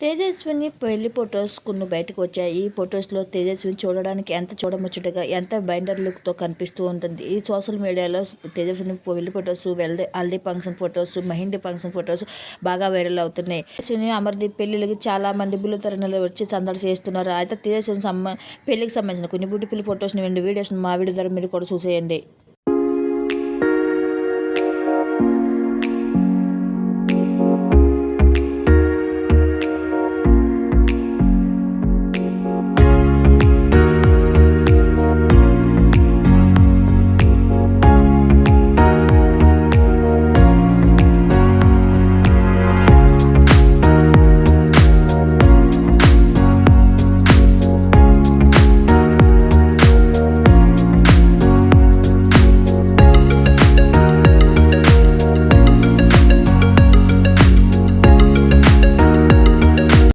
తేజస్విని పెళ్ళి ఫొటోస్ కొన్ని బయటకు వచ్చాయి. ఈ ఫొటోస్లో తేజస్విని చూడడానికి ఎంత చూడముచ్చటగా ఎంత బైండర్ లుక్తో కనిపిస్తూ ఉంటుంది. ఈ సోషల్ మీడియాలో తేజస్విని పెళ్ళి photos Veldi haldi function photos mehndi function photos బాగా వైరల్ అవుతున్నాయి. తేజస్విని అమర్దీప్ పెళ్ళికి చాలా మంది బుల్లుతరణలు వచ్చి సందడి చేస్తున్నారు. అయితే తేజస్విని సంబ పెళ్ళికి సంబంధించిన కొన్ని బ్యూటిఫుల్ ఫొటోస్ని వీడియోస్ని మా వీడియో ద్వారా మీరు కూడా చూసేయండి.